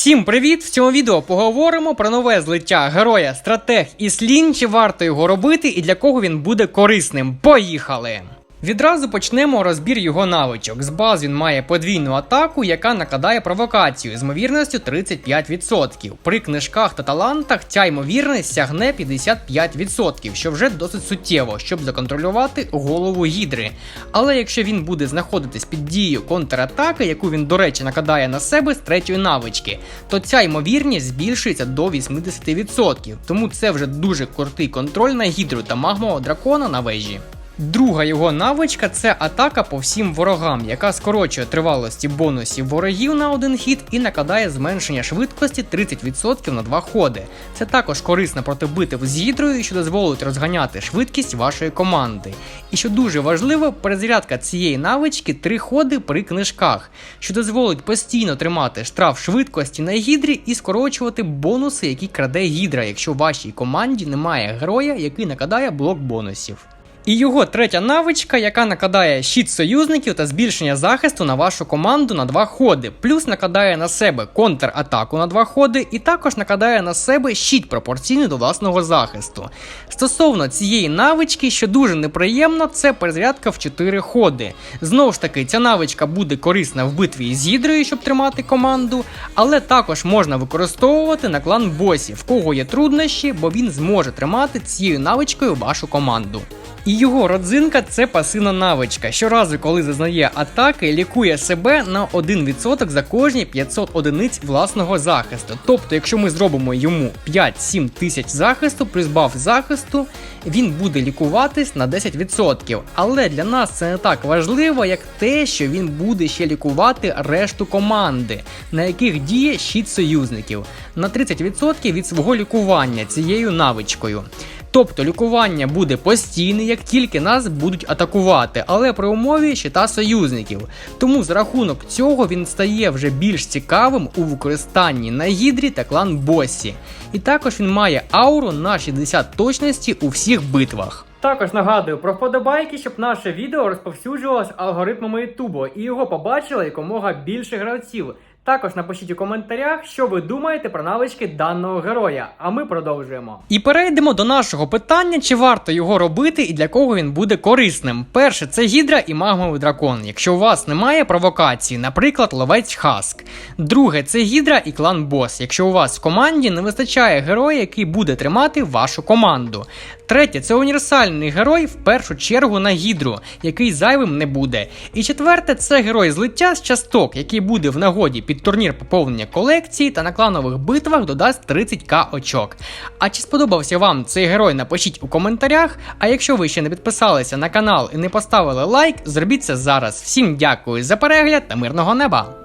Всім привіт! В цьому відео поговоримо про нове злиття героя Стратег і Слін, чи варто його робити і для кого він буде корисним. Поїхали! Відразу почнемо розбір його навичок. З баз він має подвійну атаку, яка накладає провокацію з ймовірністю 35%. При книжках та талантах ця ймовірність сягне 55%, що вже досить суттєво, щоб законтролювати голову гідри. Але якщо він буде знаходитись під дією контратаки, яку він, до речі, накладає на себе з третьої навички, то ця ймовірність збільшується до 80%. Тому це вже дуже крутий контроль на гідру та магмового дракона на вежі. Друга його навичка це атака по всім ворогам, яка скорочує тривалості бонусів ворогів на один хід і накладає зменшення швидкості 30% на два ходи. Це також корисно проти битв з гідрою, що дозволить розганяти швидкість вашої команди. І що дуже важливо, перезарядка цієї навички три ходи при книжках, що дозволить постійно тримати штраф швидкості на гідрі і скорочувати бонуси, які краде гідра, якщо в вашій команді немає героя, який накладає блок бонусів. І його третя навичка, яка накладає щит союзників та збільшення захисту на вашу команду на два ходи, плюс накладає на себе контратаку на два ходи, і також накладає на себе щит пропорційний до власного захисту. Стосовно цієї навички, що дуже неприємно, це перезарядка в 4 ходи. Знову ж таки, ця навичка буде корисна в битві з гідрою, щоб тримати команду, але також можна використовувати на клан босів, в кого є труднощі, бо він зможе тримати цією навичкою вашу команду. І його родзинка це пасивна навичка. Щоразу, коли зазнає атаки, лікує себе на 1% за кожні 500 одиниць власного захисту. Тобто, якщо ми зробимо йому 5-7 тисяч захисту, баф захисту, він буде лікуватись на 10%. Але для нас це не так важливо, як те, що він буде ще лікувати решту команди, на яких діє щит союзників, на 30% від свого лікування цією навичкою. Тобто лікування буде постійне, як тільки нас будуть атакувати, але при умові щита союзників. Тому за рахунок цього він стає вже більш цікавим у використанні на гідрі та клан босі. І також він має ауру на 60 точності у всіх битвах. Також нагадую про вподобайки, щоб наше відео розповсюджувалось алгоритмами Ютубу і його побачило якомога більше гравців. Також напишіть у коментарях, що ви думаєте про навички даного героя. А ми продовжуємо. І перейдемо до нашого питання, чи варто його робити і для кого він буде корисним. Перше, це гідра і магмовий дракон, якщо у вас немає провокації, наприклад, ловець Хаск. Друге, це гідра і клан бос, якщо у вас в команді не вистачає героя, який буде тримати вашу команду. Третє, це універсальний герой в першу чергу на гідру, який зайвим не буде. І четверте, це герой злиття з часток, який буде в нагоді під турнір поповнення колекції та на кланових битвах додасть 30к очок. А чи сподобався вам цей герой? Напишіть у коментарях. А якщо ви ще не підписалися на канал і не поставили лайк, зробіть це зараз. Всім дякую за перегляд та мирного неба!